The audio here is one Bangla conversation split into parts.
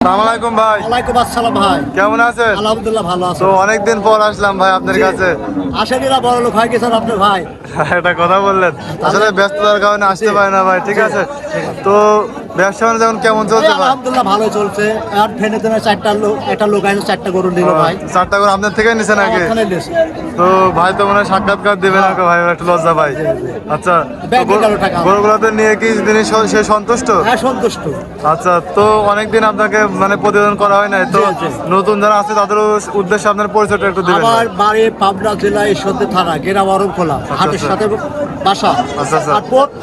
ভাই। ওয়ালাইকুম আসসালাম ভাই। কেমন আছেন? আলহামদুলিল্লাহ ভালো আছো। তো অনেকদিন পর আসলাম ভাই আপনার কাছে। আশাকিরা বড় লোক হয়ে গেছেন আপনি ভাই। এটা কথা বললেন। আসলে ব্যস্ততার কারণে আসতে পারে না ভাই ঠিক আছে? তো ব্যবসা বাণিজ্য এখন কেমন চলছে ভাই? আলহামদুলিল্লাহ ভালো চলছে। আর ফেনে তেনে চারটা লোক একটা লোক আছে চারটা গরু নিল ভাই। চারটা করে আপনার থেকে নিছে নাকি? তো ভাই তো মনে হয় সাক্ষাৎকার দেবে না ভাই একটু লজ্জা ভাই আচ্ছা গরু-। গরুগুলোতে নিয়ে কি তিনি সে সন্তুষ্ট? হ্যাঁ সন্তুষ্ট। আচ্ছা তো অনেকদিন আপনাকে মানে প্রতিবেদন করা হয় নাই তো। নতুন যারা আছে তাদের উদ্দেশ্যে আপনার পরিচয়টা একটু দিবেন আমার বাড়ি পাবনা জেলা ঈশ্বরদী থানা গেরা বরম খোলা হাটের সাথে বাসা। আচ্ছা, আচ্ছা। আর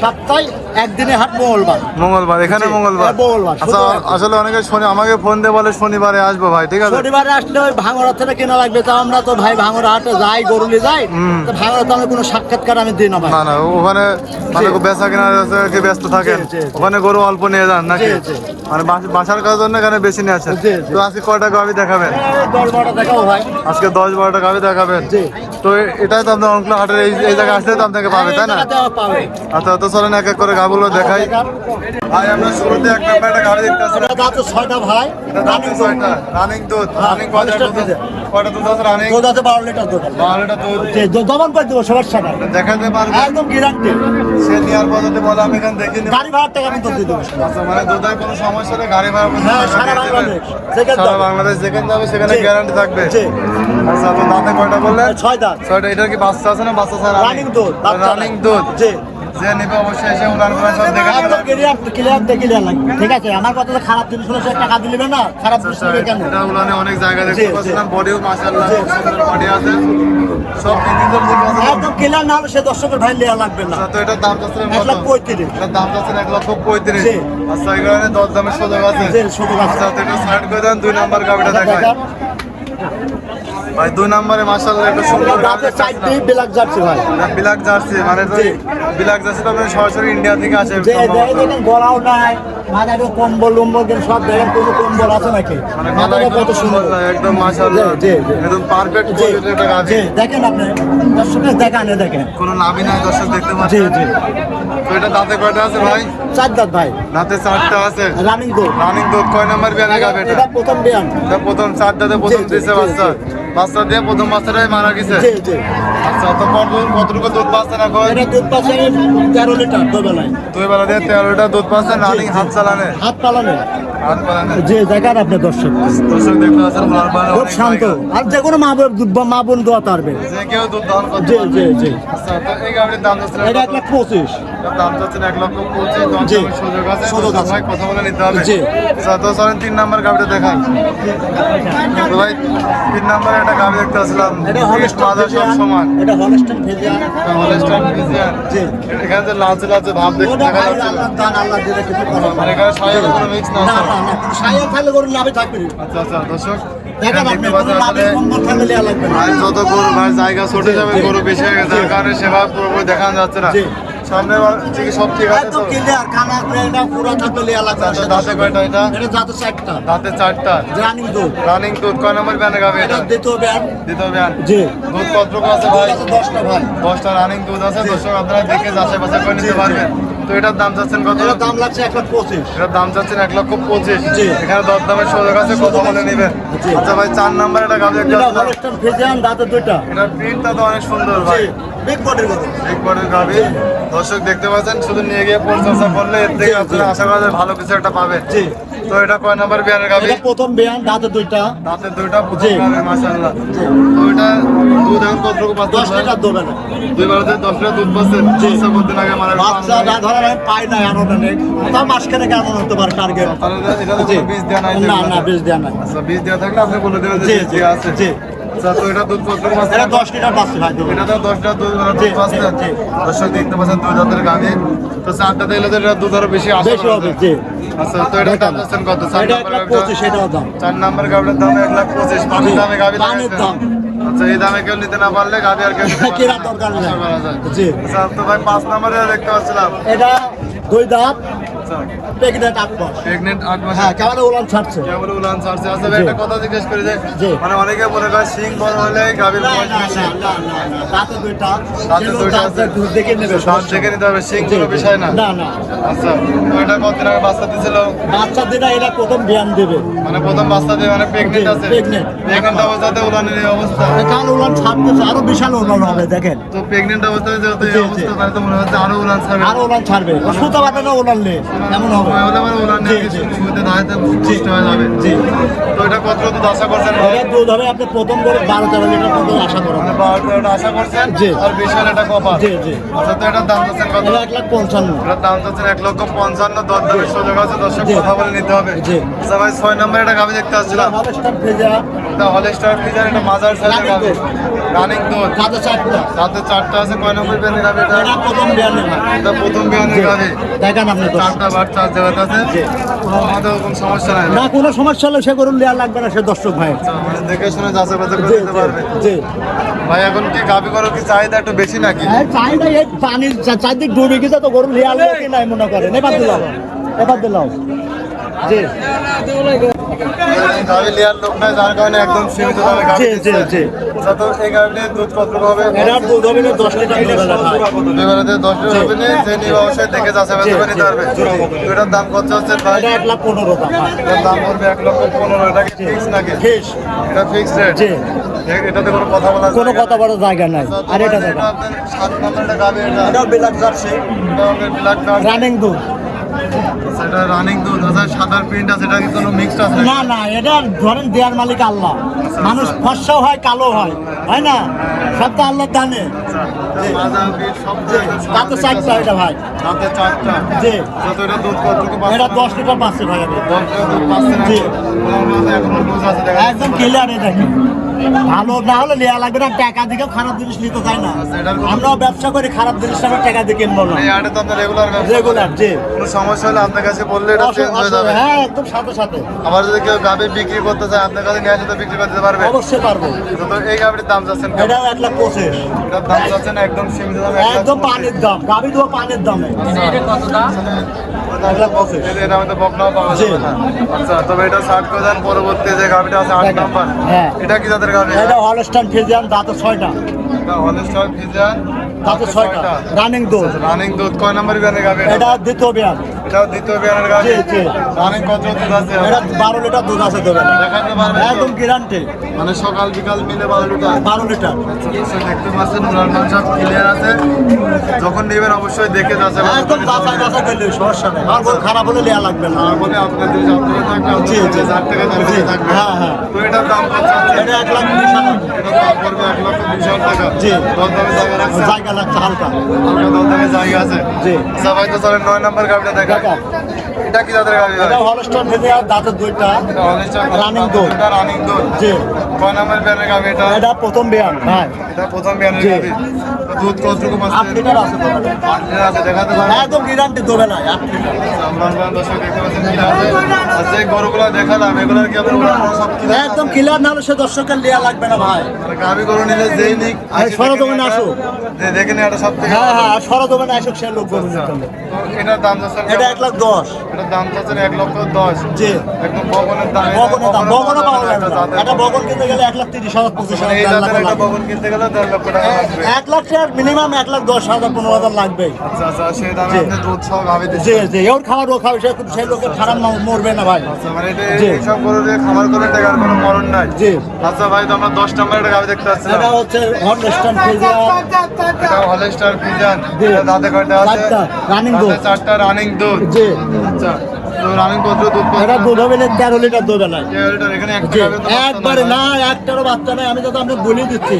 সপ্তাহে একদিনে হাট মঙ্গলবার। মঙ্গলবার এখানে মঙ্গলবার। হ্যাঁ, মঙ্গলবার, আচ্ছা আসলে অনেকে শনি আমাকে ফোন দিয়ে বলে শনিবারে আসব ভাই ঠিক আছে? শনিবারে আসলে ওই ভাঙড়া থেকে কেনা লাগবে তা আমরা তো ভাই ভাঙড়া হাটে যাই গরু নিয়ে যাই তো ভাঙড়া তো আমি কোনো সাক্ষাৎকার আমি দিই না ভাই। না না ওখানে মানে বেচা কেনা কি ব্যস্ত থাকেন। ওখানে গরু অল্প নিয়ে যান নাকি। মানে বাসার কাজের জন্য এখানে বেশি নিয়ে আসেন। জি। তো আজকে কয়টা গাভি দেখাবেন? দশ বারোটা দেখাও ভাই। আজকে দশ বারোটা গাভি দেখাবেন। তো এটাই তো আপনার অঙ্কলা হাটের এই জায়গায় আসলে তো আপনাকে পাবে তাই না? আচ্ছা তো চলেন এক এক করে গাভগুলো দেখাই। ভাই আমরা শুরুতে এক নাম্বার একটা গাড়ি দেখতে এটা দাঁতে ছয়টা ভাই। রানিং ছয়টা। রানিং দুধ হ্যাঁ, রানিং কয়টা পঁচিশটা দুধ? কয়টা দুধ আছে রানিং দুধ আছে বারো লিটার দুধ। বারো লিটার দুধ। যে দমন করে দেবো সবার সাথে। দেখাতে পারবে? একদম গ্যারান্টি সে নেওয়ার বলে আমি এখানে দেখি নি। গাড়ি ভাড়ার টাকা আমি দুধ দিয়ে দেবো। আচ্ছা মানে দুধের কোনো সমস্যা নেই গাড়ি ভাড়া হ্যাঁ, সারা বাংলাদেশ, যেখানে সারা। বাংলাদেশ যেখানে যাবে সেখানে গ্যারান্টি থাকবে। জি। আচ্ছা তো দাঁতে কয়টা বললেন? ছয় দাঁত। ছয়টা এটার কি বাচ্চা আছে না বাচ্চা ছাড়া? রানিং দুধ রানিং। দুধ। জি। যে নেবে অবশ্যই এসে উনার করে সব দেখে ক্লিয়ার দেখে ক্লিয়ার লাগবে। ঠিক আছে আমার কথা তো খারাপ জিনিস হলে সে টাকা দিলে না খারাপ জিনিস নেবে কেন? এটা উলানে অনেক জায়গা দেখতে। পাচ্ছিলাম বডিও মাশাআল্লাহ সুন্দর বডি আছে। সব আছে একদম ক্লিয়ার না হলে সে দর্শকের ভাই লেয়া লাগবে না। আচ্ছা তো এটার দাম যাচ্ছে এক লাখ পঁয়ত্রিশ। এটার দাম যাচ্ছে এক লক্ষ পঁয়ত্রিশ। আচ্ছা এখানে দশ দামের সুযোগ আছে। সুযোগ আছে। আচ্ছা এটা সাইড করে দেন দুই নাম্বার গাবিটা দেখায় ভাই দুই নম্বরে মাশাআল্লাহ একটা সুন্দর দাঁতে চারটি ব্ল্যাক জার্সি ভাই। বিলাক জার্সি মানে তো জি। জার্সি তো আপনার সরাসরি ইন্ডিয়া থেকে আসে যে দেখে দেখেন গলাও নাই মাথায় কম্বল উম্বল কিন্তু সব দেখেন কোনো কম্বল আছে নাকি? মানে কত সুন্দর। একদম মাশাআল্লাহ। জি, জি, জি। একদম পারফেক্ট জি কোয়ালিটির একটা গাভি দেখেন আপনি দর্শকের দেখান দেখেন। কোনো নামই নাই দর্শক দেখতে জি পাচ্ছেন। জি তো এটা দাঁতে কয়টা আছে ভাই? চার দাঁত ভাই। দাঁতে চারটা আছে। রানিং দুধ। রানিং দুধ কয় নাম্বার বিয়ানে গাবে এটা প্রথম বিয়ান। এটা প্রথম চার দাঁতে প্রথম জি, জি, দিছে বাচ্চা। বাচ্চা দিয়ে প্রথম বাচ্চাটাই মারা গেছে। জি জি। আচ্ছা তো কত কতটুকু দুধ পাচ্ছে না কয় এটা দুধ পাচ্ছে তেরো লিটার দুবেলায় দুই বেলা দিয়ে তেরোটা দুধ পাচ্ছে রানিং হাত চালানে? হাত পালানো হাত পালানে আপনি দর্শক। পাচ্ছেন খুব শান্ত। আর যে কোনো মা মা বোন দোয়া পারবে যে জি জি জি। আচ্ছা এক লাখ পঁচিশ। আচ্ছা চলেন তিন নাম্বার গাড়িটা দেখান। ভাই তিন নাম্বারে একটা গাড়ি দেখতে আসলাম। এটা ইস্ট হলস্টাইন মাদা সব সমান। এটা হলস্টাইন ফিজিয়ান হলস্টাইন ফ্রিজিয়ান। জি। এখানে যে লালচে লালচে ভাব দেখতে দেখা যাচ্ছে। দান আল্লাহ দিলে কিছু মানে এখানে কোনো মিক্স না না না গরু থাকবে। আচ্ছা আচ্ছা দর্শক যত গরু ভাই জায়গা ছুটে যাবে গরু বেশি হয়ে গেছে। যার কারণে সেবা পুরোপুরি দেখানো যাচ্ছে না। জি। সামনে বার থেকে সব ঠিক আছে তো? একদম ক্লিয়ার কানা এটা পুরো থাকলে লেয়া লাগবে আচ্ছা, দাঁতে কয়টা এটা? চারটা। দাঁতে চারটা। রানিং দুধ। রানিং দুধ। কয় নম্বর ব্যানে গাবে এটা? এটা দ্বিতীয় ব্যান দ্বিতীয় ব্যান জি। দুধ কতটুকু আছে ভাই? দশটা ভাই দশটা রানিং দুধ আছে দর্শক আপনারা দেখে যাচাই বাছাই করে নিতে। পারবেন। তো এটার দাম চাচ্ছেন কত? এটার দাম লাগছে এক লাখ পঁচিশ। এটার দাম চাচ্ছেন এক লক্ষ পঁচিশ। এখানে দর দামের সুযোগ আছে কত মনে নেবেন? আচ্ছা ভাই চার নাম্বার এটা গাবে একটা এটা ফিজিয়ান দাঁতে দুইটা। এটার প্রিন্টটা তো অনেক সুন্দর ভাই। বিগ বডির গরু একবারের গাবি। দর্শক দেখতে পাচ্ছেন শুধু নিয়ে গিয়ে পরিচর্যা করলে এর থেকে আপনি আপনারা আশা করা যায় ভালো কিছু একটা পাবে জি। তো এটা কয় নাম্বার বিয়ানের গাবি? প্রথম বিয়ান দাঁতে দুইটা। দাঁতের দুইটা প্রথম। মাশাআল্লাহ। তো এটা দুধ এখন কতটুকু পাচ্ছে দশ লিটার দেবে না দুই বারোতে দশ লিটার দুধ পাচ্ছে। লাগে মারা বাচ্চা আমি পাই না আরও তার মাঝখানে কেমন হতে পারে টার্গেট তাহলে এটা তো বীজ দেওয়া নাই না না দেওয়া নাই। আচ্ছা বীজ থাকলে আপনি বলে দেবেন যে জি, আছে। জি। আচ্ছা তো এটা দুধ কতটুকু পাচ্ছে এটা দশ লিটার পাচ্ছি ভাই এটা তো দুধ দুধ পাচ্ছে। দর্শক দেখতে পাচ্ছেন দুই তো তো এটা দুধ আরও বেশি আসে বেশি হবে জি। আচ্ছা তো এটা দাম যাচ্ছেন কত চার এটা এক নম্বর লাখ গাভিটা? পঁচিশ এটাও দাম চার নম্বর গাভিটার দাম এক লাখ পঁচিশ পানির দামে গাভি পানির। দাম। আচ্ছা এই দামে কেউ নিতে না পারলে গাভি আর কেউ নিতে পারবে দরকার নেই। আচ্ছা তো ভাই পাঁচ নাম্বারে দেখতে পাচ্ছিলাম এটা দুই দাঁত আট মাস। প্রেগনেন্ট আট মাস হ্যাঁ কেমন উলান ছাড়ছে। কেবল উলান ছাড়ছে। একটা কথা জিজ্ঞেস করি যে মানে অনেকে মনে করে সিং বড় হলে গাভীর বয়স বেশি। না, না, না, না, দাঁতে দুইটা। দাঁতে দুইটা আছে। দুধ দেখে নেবে, দাঁত দেখে নিতে হবে সিং কোনো বিষয় না। না, না। আচ্ছা এটা কতদিন আগে বাচ্চা দিছিল বাচ্চা দিটা এরা প্রথম জ্ঞান দেবে। মানে প্রথম বাচ্চা দিয়ে মানে প্রেগনেন্ট আছে। pregnant। প্রেগনেন্ট অবস্থাতে উলানের এই অবস্থা। কাল উলান ছাড়তেছে আরও বিশাল উলান হবে দেখেন। তো অবস্থায় যেহেতু এই। অবস্থা তাহলে তো মনে হচ্ছে আরও উলান ছাড়বে। আরও উলান ছাড়বে। না উলান নেই। এমন হবে। মানে জি, জি। জি তো এটা কত কত আশা করছেন? এটা দুধ হবে আপনি প্রথম করে বারো তেরো লিটার পর্যন্ত আশা করেন। মানে বারো তেরোটা আশা করছেন? জি। আর বিশাল এটা কপাল জি, জি। আচ্ছা তো এটার দাম চাচ্ছেন কত? এক লাখ পঞ্চান্ন। এটার দাম চাচ্ছেন এক লক্ষ পঞ্চান্ন দশ দামের সুযোগ আছে দর্শক কথা বলে নিতে হবে। জি। আচ্ছা ভাই ছয় নম্বরে এটা গাভি দেখতে আসছিলাম। এটা হলস্টার ফিজার এটা মাজার সাইজের গাভি। রানিং দুধ। কাঁচা চারটা। সাথে চারটা আছে কয় নম্বর বিয়ানের গাভি এটা? প্রথম বিয়ানে এটা প্রথম বিয়ানের গাভি। দেখেন আপনি চারটা বার চার জায়গাতে আছে। কোনো আমাদের কোনো সমস্যা নাই। না কোনো সমস্যা হলে সে করুন দেওয়া লাগবে না সে দর্শক ভাই। আচ্ছা, মানে দেখে শুনে যাচাই বাছাই করে জি দিতে পারবে। জি। ভাই এখন কি কাবি করো কি চাহিদা একটু বেশি নাকি? এই চাহিদা এই পানির চারদিক ডুবে গেছে তো গরু লেয়ার লাগে নাই মনে করেন? এবার দিলাম। এবার দিলাম। জি। গাভি লিয়ার লোক নাই যার কারণে একদম সীমিত দামে গাভি জি, জি, জি। তো এই গাভিটির দুধ কত হবে? এটার দুধ হবে না দশ লিটার দুধ হবে। ভাই। এবারে দশ লিটার হবে না যে নিবে অবশ্যই দেখে যাচাই বাছাই নিতে পারবে জি, জি। তো এটার দাম কত হচ্ছে ভাই? এটা এক লাখ পনেরো দাম। এটার দাম পড়বে এক লক্ষ পনেরো এটা কি ফিক্স নাকি? ফিস এটা ফিক্স রেট জি। এটাতে কোনো কথা বলা কোনো কথা বলার জায়গা নাই। আর এটা দেখা। সাত নম্বরটা গাভি এটা বিলাক জার্সি। এটা আমাদের ব্ল্যাক কার্ড রানিং দুধ। সেটা রানিং দুধ আছে সাদার প্রিন্ট আছে এটা কি কোনো মিক্সড আছে না না এটা ধরেন দেয়ার মালিক আল্লাহ। মানুষ ফর্সাও হয় কালো হয়। হয় না? সব তো আল্লাহ জানে। তাতে চারটা এটা ভাই। তাতে চারটা। জি। যত এটা দুধ কতটুকু পাচ্ছে এটা দশ লিটার পাচ্ছে ভাই দশ লিটার দুধ জি। একদম ক্লিয়ার এটা ভালো না হলে নেওয়া লাগবে না টাকা দিকেও খারাপ জিনিস নিতে চাই না। আমরাও ব্যবসা করি খারাপ জিনিস আমরা টাকা দিয়ে কিনবো না। এই হাটে তো আপনার রেগুলার ব্যবসা। রেগুলার জি। কোনো সমস্যা হলে আপনার কাছে বললে এটা চেঞ্জ হয়ে যাবে। হ্যাঁ একদম সাথে সাথে। আবার যদি কেউ গাভি বিক্রি করতে চায় আপনার কাছে নিয়ে আসলে তো বিক্রি করতে পারবে। অবশ্যই পারব। তো এই গাভির দাম যাচ্ছেন? এটাও এক লাখ পঁচিশ। এটার দাম যাচ্ছেন একদম সীমিত দাম একদম। পানির দাম গাভি দেবো পানির দামে? এক লাখ পঁচিশ এটা আমাদের বকনাও পাওয়া যাবে না আচ্ছা তবে এটা ষাট করে পরবর্তী যে গাভিটা আছে আট। নাম্বার। হ্যাঁ। এটা কি তাদের গাভি এটা হলস্টান ফিজিয়ান দাঁতে ছয়টা। এটা হলস্টার ফিজান দাঁতে ছয়টা। রানিং দুধ। রানিং দুধ। কয় নম্বর গাভি এটা এটা দ্বিতীয় বিয়ান এটাও দ্বিতীয় বিয়ানের জি, জি। কত দুধ আছে? এটা বারো লিটার দুধ আছে দেবে দেখাতে পারবে একদম গ্যারান্টি মানে সকাল বিকাল মিলে বারো লিটার? বারো লিটার। দেখতে পাচ্ছেন উনার মান সব ক্লিয়ার আছে। যখন নেবেন অবশ্যই দেখে যাচ্ছে একদম যাচাই বাছাই করলে সমস্যা নেই। গরু খারাপ হলে নেওয়া লাগবে না। আর বলে আপনার যদি আপনার থাকবে জি, জি। হাজার টাকা থাকবে। হ্যাঁ, হ্যাঁ। তো এটার দাম এটা এক লাখ বিশ হাজার। এটার দাম পড়বে এক লক্ষ বিশ হাজার টাকা। জি। দশ দামে জায়গা রাখছে? জায়গা লাগছে হালকা। হালকা দশ দামে জায়গা আছে? জি। সবাই তো চলেন নয় নম্বর গাড়িটা দেখা দেখা। এটা কি দাঁতের গাভি এটা হলস্টন থেকে দাঁতের দুইটা। রানিং দুধ এটা রানিং দুধ জি। কয় নম্বর ব্যানের গাভি এটা? এটা প্রথম ব্যান হ্যাঁ এটা প্রথম ব্যানের গাভি। দুধ কতটুকু আছে 8 লিটার আছে তো আছে দেখাতে পারো? একদম গ্যারান্টি দেবে না 8 আচ্ছা, আছে। গরুগুলো দেখালাম এগুলো কি আপনারা সব কি একদম কিলার না সে দর্শকের লিয়া লাগবে না ভাই। গাভি গরু নিলে যেই নিক আই সরা দোকানে আসো দেখে এটা সব থেকে হ্যাঁ হ্যাঁ সরা দোকানে আসুক সে লোক গরু আচ্ছা, এটা দাম যাচ্ছে এটা 1 লাখ 10 এটা দাম চাচ্ছেন এক লক্ষ দশ। জি। একদম বগনের দাম বগনের দাম বগনও পাওয়া যাবে। একটা বগন কিনতে গেলে এক লাখ তিরিশ হাজার পঁচিশ হাজার মানে একটা বগন কিনতে গেলে দেড় লক্ষ টাকা এক লাখ টাকার মিনিমাম এক লাখ দশ হাজার পনেরো হাজার লাগবে আচ্ছা, আচ্ছা, জি। জি ওর খাবার ও খাবে সে সেই লোকের খারাপ মরবে না ভাই। আচ্ছা মানে এটা খাবার করে টাকার কোনো মরণ নাই। জি। আচ্ছা ভাই তো আমরা দশ নম্বর একটা গাবে দেখতে পাচ্ছি এটা হচ্ছে হলস্টার ফিজান এটা হলস্টার ফিজান দাদা কয়টা আছে? রানিং দুধ। চারটা রানিং দুধ। জি। আচ্ছা রানিং দুধ এটা দুধ হবে তেরো লিটার বাচ্চা একবারে না একটারও বাচ্চা নাই আমি তো আপনাকে বলে দিচ্ছি।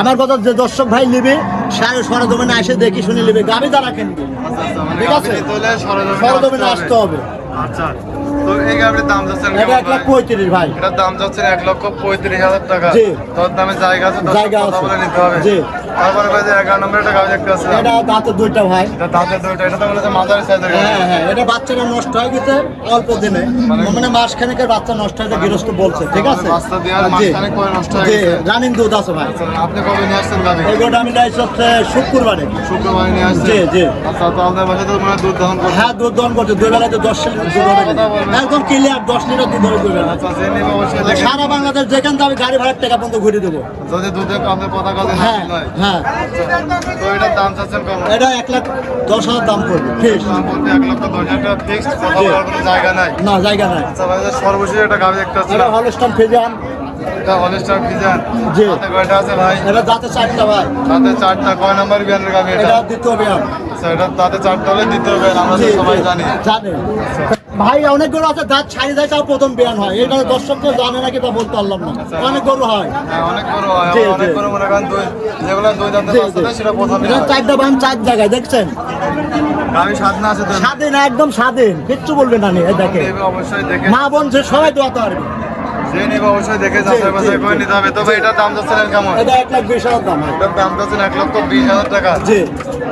আমার কথা যে দর্শক ভাই নিবে সাড়ে সরজমিনে এসে দেখি শুনে নিবে গাবি দ্বারা কিনবে। ঠিক আছে। সরজমিনে সরজমিনে আসতে আসতে হবে। আচ্ছা তো এই গাভীর দাম যাচ্ছেন এটা এক লাখ পঁয়ত্রিশ ভাই। এটার দাম যাচ্ছে এক লক্ষ পঁয়ত্রিশ হাজার টাকা। তোর দামে জায়গা আছে জায়গা আছে। নিতে হবে। জি। তারপরে ভাই যে এগারো নম্বর একটা গাড়ি দেখতে পাচ্ছিলাম। এটা দাঁতের দুইটা ভাই। এটা দাঁতের দুইটা এটা তো বলেছে মাঝারি সাইজের হ্যাঁ হ্যাঁ এটা বাচ্চাটা নষ্ট হয়ে গেছে অল্প দিনে। মানে বাচ্চা নষ্ট হয়েছে গৃহস্থ বলছে ঠিক আছে? বাচ্চা দেওয়ার জি। মাঝখানে নষ্ট হয়ে গেছে। রানিং দুধ আছে ভাই। আচ্ছা, আপনি কবে নিয়ে আসছেন গাড়ি? এই গোটা আমি লাইছি হচ্ছে শুক্রবারে। শুক্রবারে নিয়ে আসছেন? জি, জি। আচ্ছা তো আপনার বাসায় তো মানে দুধ দহন করছে। হ্যাঁ দুধ দহন করছে দুই দশ লিটার দুধ হবে একদম ক্লিয়ার দশ লিটার দুধ হবে দুই বেলা আচ্ছা অবশ্যই দেখে সারা বাংলাদেশ যেখান থেকে গাড়ি ভাড়ার টাকা পর্যন্ত ঘুরে দেবো। যদি দুধে আপনার পতাকা হ্যাঁ নয়। হ্যাঁ। তো এটার দাম চাচ্ছেন কেমন এটা এক লাখ দশ হাজার দাম পড়বে ঠিক দাম বলতে এক লক্ষ দশ হাজার টাকা ফিক্সড কথা বলার কোনো জায়গা নাই না জায়গা নাই। আচ্ছা ভাই সর্বশেষ একটা গাড়ি দেখতে এটা পাচ্ছিলাম হলস্টন ফেজান এটা হলিস্টার ফিজান জি। আছে ভাই এটা দাঁতে চারটা ভাই। তাতে চারটা কয় নাম্বার বিয়ানের গাড়ি এটা এটা দ্বিতীয় বিয়ান আচ্ছা এটা তাতে চারটা হলে দিতে হবে আমরা সবাই জানি। জানে ভাই অনেক গরু আছে দাঁত ছাড়ি দেয় তাও প্রথম বিয়ান হয়। এটা দর্শক তো জানে নাকি তা বলতে পারলাম না। অনেক গরু হয়। হ্যাঁ অনেক বড় হয়। অনেক জি। মনে করেন দুই যেগুলো দুই দাঁতের জি, বাচ্চা জি। দেয় সেটা প্রথমে চারটা বান চার জায়গায় দেখছেন? স্বাধীন আছে স্বাধীন একদম স্বাধীন। কিচ্ছু বলবে না নি এই দেখে। অবশ্যই দেখে। মা বোন যে সবাই দোয়াতে পারবে যে নেবে অবশ্যই দেখে যাচাই বাছাই করে নিতে হবে। তবে এটার দাম যাচ্ছিলেন কেমন? এটা এক লাখ বিশ হাজার দাম এটার দাম যাচ্ছেন এক লক্ষ বিশ হাজার টাকা। জি।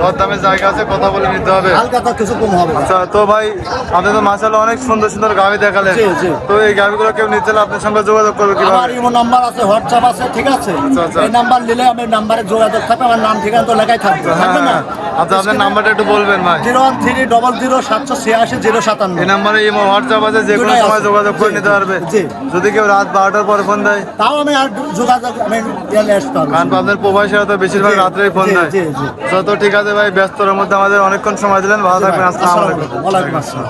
দর দামের জায়গা আছে কথা বলে নিতে হবে। হালকা কিছু কম হবে আচ্ছা তো ভাই আপনি তো মাসাল্লাহ অনেক সুন্দর সুন্দর গাড়ি দেখালেন। তো এই গাড়িগুলো কেউ নিতে চাইলে আপনার সঙ্গে যোগাযোগ করবে আমার কীভাবে ইমো নাম্বার আছে হোয়াটসঅ্যাপ আছে ঠিক আছে? আচ্ছা, আচ্ছা। এই নাম্বার নিলে আমি নাম্বারে যোগাযোগ থাকবে আমার নাম ঠিকানা তো লেখাই থাকবে হ্যাঁ থাকবে না? হ্যাঁ। আচ্ছা আপনার নাম্বারটা একটু বলবেন ভাই। Zero one three double zero সাতশো ছিয়াশি জিরো সাতান্ন। এই নাম্বারে ইমো হোয়াটসঅ্যাপ আছে যে কোনো সময় যোগাযোগ করে নিতে পারবে। যদি কেউ রাত বারোটার পর ফোন দেয়। তাও আমি আর যোগাযোগ আমি ইয়ালে আসতে পারব। কারণ আপনাদের প্রবাসীরা তো বেশিরভাগ রাত্রেই ফোন দেয়। জি, জি। তো তো ঠিক আছে ভাই ব্যস্ততার মধ্যে আমাদের অনেকক্ষণ সময় দিলেন। ভালো থাকবেন আসসালামু আলাইকুম।